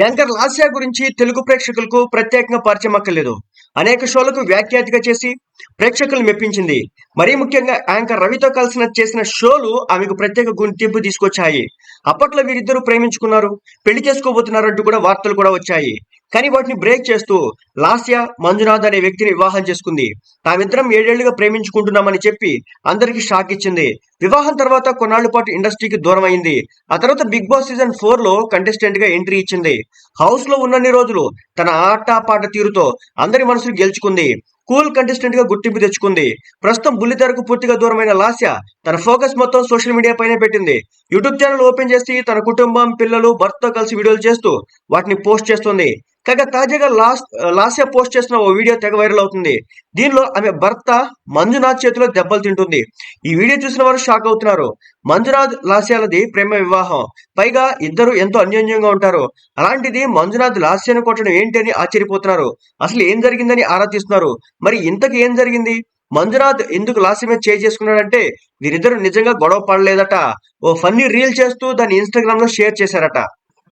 Anchor Lasya గురించి తెలుగు ప్రేక్షకులకు ప్రత్యేకంగా పరిచయం అక్కర్లేదు అనేక షోలకు వ్యాఖ్యాతిగా చేసి ప్రేక్షకులు మెప్పించింది. మరీ ముఖ్యంగా యాంకర్ రవితో కలిసిన చేసిన షోలు ఆమెకు ప్రత్యేక గుర్తింపు తీసుకొచ్చాయి. అప్పట్లో వీరిద్దరూ ప్రేమించుకున్నారు పెళ్ళి చేసుకోబోతున్నారంటూ కూడా వార్తలు కూడా వచ్చాయి. కానీ వాటిని బ్రేక్ చేస్తూ లాస్య మంజునాథ్ అనే వ్యక్తిని వివాహం చేసుకుంది. తామిద్దరం ఏడేళ్ళుగా ప్రేమించుకుంటున్నామని చెప్పి అందరికీ షాక్ ఇచ్చింది. వివాహం తర్వాత కొన్నాళ్ళ పాటు ఇండస్ట్రీకి దూరం అయింది ఆ తర్వాత బిగ్ బాస్ సీజన్ ఫోర్లో కంటెస్టెంట్గా ఎంట్రీ ఇచ్చింది. హౌస్లో ఉన్నన్ని రోజులు తన ఆటపాట తీరుతో అందరి మనసులు గెలుచుకుంది. కూల్ కంటెస్టెంట్గా గుర్తింపు తెచ్చుకుంది. ప్రస్తుతం బుల్లితెరకు పూర్తిగా దూరమైన లాస్య తన ఫోకస్ మొత్తం సోషల్ మీడియా పైనే పెట్టింది. యూట్యూబ్ ఛానల్ ఓపెన్ చేసి తన కుటుంబం పిల్లలు భర్తతో కలిసి వీడియోలు చేస్తూ వాటిని పోస్ట్ చేస్తుంది. కాగా తాజాగా లాస్ లాస్య పోస్ట్ చేసిన ఓ వీడియో తెగ వైరల్ అవుతుంది. దీనిలో ఆమె భర్త మంజునాథ్ చేతిలో దెబ్బలు తింటుంది. ఈ వీడియో చూసిన వారు షాక్ అవుతున్నారు. మంజునాథ్ లాస్యాలది ప్రేమ వివాహం. పైగా ఇద్దరు ఎంతో అన్యోన్యంగా ఉంటారు. అలాంటిది మంజునాథ్ లాస్యను కొట్టడం ఏంటి అని ఆశ్చర్యపోతున్నారు. అసలు ఏం జరిగిందని ఆరా తీస్తున్నారు. మరి ఇంతకు ఏం జరిగింది? మంజునాథ్ ఎందుకు లాస్య మీద చేయి చేసుకున్నాడంటే వీరిద్దరు నిజంగా గొడవ పడలేదట. ఓ ఫన్నీ రీల్ చేస్తూ దాన్ని ఇన్స్టాగ్రామ్లో షేర్ చేశారట.